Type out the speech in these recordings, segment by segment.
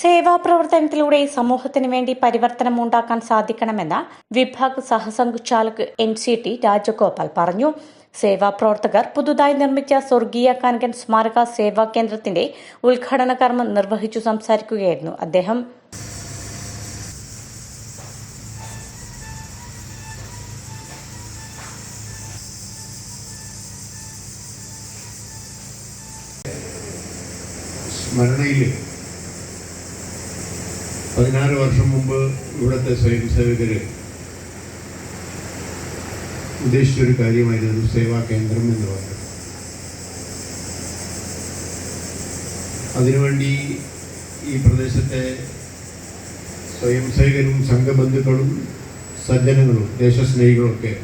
സേവാപ്രവർത്തനത്തിലൂടെ സമൂഹത്തിന് വേണ്ടി പരിവർത്തനം ഉണ്ടാക്കാൻ സാധിക്കണമെന്ന് വിഭാഗ് സഹസംഘചാലക് എൻ സി ടി രാജഗോപാൽ പറഞ്ഞു. സേവാപ്രവർത്തകർ പുതുതായി നിർമ്മിച്ച സ്വർഗീയ കാനകൻ സ്മാരക സേവാ കേന്ദ്രത്തിന്റെ ഉദ്ഘാടന കർമ്മം നിർവഹിച്ചു സംസാരിക്കുകയായിരുന്നു അദ്ദേഹം. സ്മരണയിൽ പതിനാറ് വർഷം മുമ്പ് ഇവിടുത്തെ സ്വയം സേവകർ ഉദ്ദേശിച്ചൊരു കാര്യമായിരുന്നു സേവാ കേന്ദ്രം എന്ന് പറയുന്നത്. അതിനുവേണ്ടി ഈ പ്രദേശത്തെ സ്വയം സേവകരും സംഘബന്ധുക്കളും സജ്ജനങ്ങളും ദേശസ്നേഹികളൊക്കെ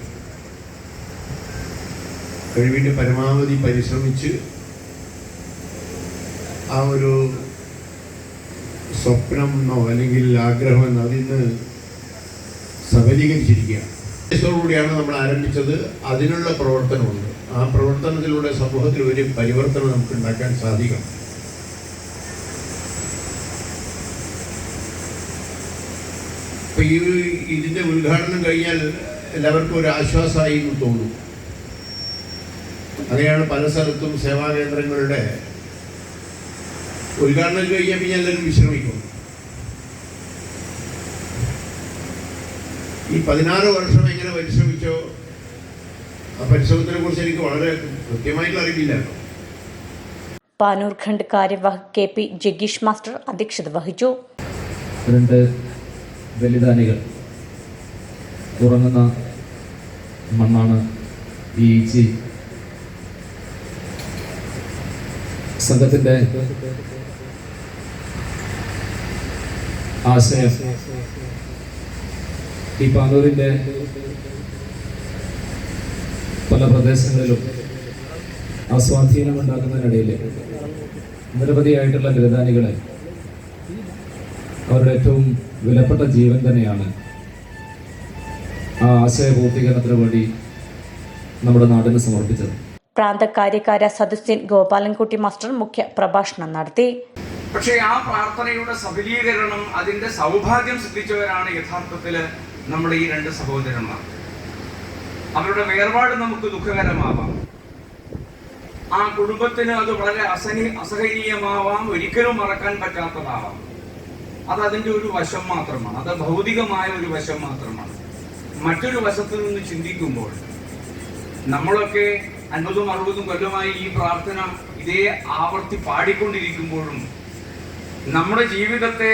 കഴിവിന്റെ പരമാവധി പരിശ്രമിച്ച് ആ ഒരു സ്വപ്നം എന്നോ അല്ലെങ്കിൽ ആഗ്രഹം എന്നോ അതിന്ന് സഫലീകരിച്ചിരിക്കുകയാണ് ഉദ്ദേശത്തോടുകൂടിയാണ് നമ്മൾ ആരംഭിച്ചത്. അതിനുള്ള പ്രവർത്തനമുണ്ട്. ആ പ്രവർത്തനത്തിലൂടെ സമൂഹത്തിൽ ഒരു പരിവർത്തനം നമുക്ക് ഉണ്ടാക്കാൻ സാധിക്കണം അപ്പൊ ഈ ഇതിന്റെ ഉദ്ഘാടനം കഴിഞ്ഞാൽ എല്ലാവർക്കും ഒരു ആശ്വാസമായി എന്ന് തോന്നും. അങ്ങനെയാണ് പല സ്ഥലത്തും സേവാകേന്ദ്രങ്ങളുടെ ഉദ്ഘാടനം കഴിഞ്ഞാൽ പിന്നെ എല്ലാവരും വിശ്രമിക്കും. ഈ പതിനാറ് വർഷം എങ്ങനെ പരിശ്രമിച്ചോ ആ പരിശ്രമത്തിനെ കുറിച്ച് എനിക്ക് വളരെ കൃത്യമായിട്ട് അറിയില്ല പാനൂർഖണ്ഡ് കാര്യവാഹ് കെ പി ജഗീഷ് മാസ്റ്റർ അധ്യക്ഷത വഹിച്ചു. രണ്ട് ബലിദാനികൾ ഉറങ്ങുന്ന മണ്ണാണ് ഈ ഈച്ചി സംഘത്തിന്റെ ആശയം ഈ പാനൂരിന്റെ പല പ്രദേശങ്ങളിലും അസ്വാധീനമുണ്ടാക്കുന്നതിനിടയിൽ നിരവധിയായിട്ടുള്ള ബലിദാനികളെ അവരുടെ ഏറ്റവും വിലപ്പെട്ട ജീവൻ തന്നെയാണ് ആ ആശയ പൂർത്തീകരണത്തിന് വേണ്ടി നമ്മുടെ നാടിന് സമർപ്പിച്ചത്. പ്രാന്ത കാര്യകാര സദസ്യൻ ഗോപാലൻകുട്ടി മാസ്റ്റർ മുഖ്യ പ്രഭാഷണം നടത്തി. പക്ഷേ ആ പ്രാർത്ഥനയുടെ സഫലീകരണം അതിന്റെ സൗഭാഗ്യം സിദ്ധിച്ചവരാണ് യഥാർത്ഥത്തിൽ നമ്മുടെ ഈ രണ്ട് സഹോദരന്മാർ. അവരുടെ വേർപാട് നമുക്ക് ദുഃഖകരമാവാം. ആ കുടുംബത്തിന് അത് വളരെ അസഹി അസഹനീയമാവാം ഒരിക്കലും മറക്കാൻ പറ്റാത്തതാവാം. അത് അതിന്റെ ഒരു വശം മാത്രമാണ്. അത് ഭൗതികമായ ഒരു വശം മാത്രമാണ്. മറ്റൊരു വശത്തു നിന്ന് ചിന്തിക്കുമ്പോൾ നമ്മളൊക്കെ അൻപതും അറുപതും കൊല്ലമായി ഈ പ്രാർത്ഥന ഇതേ ആവർത്തി പാടിക്കൊണ്ടിരിക്കുമ്പോഴും നമ്മുടെ ജീവിതത്തെ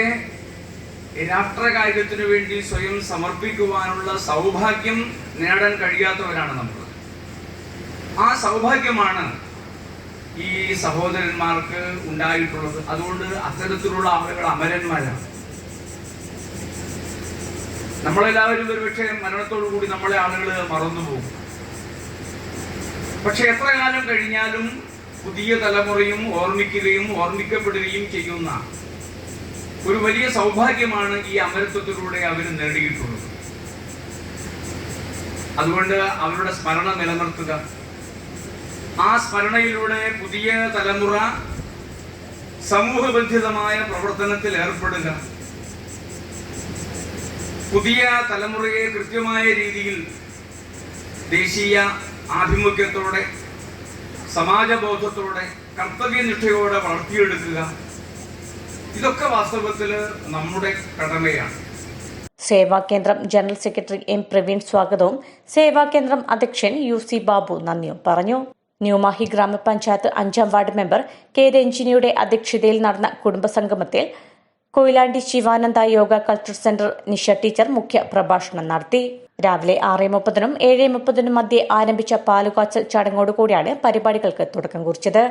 രാഷ്ട്രകാര്യത്തിനു വേണ്ടി സ്വയം സമർപ്പിക്കുവാനുള്ള സൗഭാഗ്യം നേടാൻ കഴിയാത്തവരാണ് നമ്മൾ. ആ സൗഭാഗ്യമാണ് ഈ സഹോദരന്മാർക്ക് ഉണ്ടായിട്ടുള്ളത്. അതുകൊണ്ട് അത്തരത്തിലുള്ള ആളുകൾ അമരന്മാരാണ്. നമ്മളെല്ലാവരും ഒരുപക്ഷെ മരണത്തോടു കൂടി നമ്മളെ ആളുകൾ മറന്നുപോകും. പക്ഷെ എത്ര കാലം കഴിഞ്ഞാലും പുതിയ തലമുറയും ഓർമ്മിക്കുകയും ഓർമ്മിക്കപ്പെടുകയും ചെയ്യുന്ന ഒരു വലിയ സൗഭാഗ്യമാണ് ഈ അമരത്വത്തിലൂടെ അവർ നേടിയിട്ടുള്ളത്. അതുകൊണ്ട് അവരുടെ സ്മരണ നിലനിർത്തുക. ആ സ്മരണയിലൂടെ പുതിയ തലമുറ സമൂഹബന്ധിതമായ പ്രവർത്തനത്തിൽ ഏർപ്പെടുക. പുതിയ തലമുറയെ കൃത്യമായ രീതിയിൽ ദേശീയ ആഭിമുഖ്യത്തോടെ സമാജബോധത്തോടെ കർത്തവ്യനിഷ്ഠയോടെ വളർത്തിയെടുക്കുക. ഇതൊക്കെ വാസ്തവത്തിൽ നമ്മുടെ കടമയാണ്. സേവാകേന്ദ്രം ജനറൽ സെക്രട്ടറി എം പ്രവീൺ സ്വാഗതവും. സേവാകേന്ദ്രം അധ്യക്ഷൻ യു സി ബാബു നന്ദിയും പറഞ്ഞു. ന്യൂമാഹി ഗ്രാമപഞ്ചായത്ത് അഞ്ചാം വാർഡ് മെമ്പർ കെ രഞ്ജിനിയുടെ അധ്യക്ഷതയിൽ നടന്ന കുടുംബസംഗമത്തിൽ Koyilandy Sivananda yoga culture centre Nisha teacher മുഖ്യ പ്രഭാഷണം നടത്തി. രാവിലെ ആറ് മുപ്പതിനും ഏഴ് മുപ്പതിനും മധ്യേ ആരംഭിച്ച പാലുകാച്ചൽ ചടങ്ങോടുകൂടിയാണ് പരിപാടികൾക്ക് തുടക്കം കുറിച്ചത്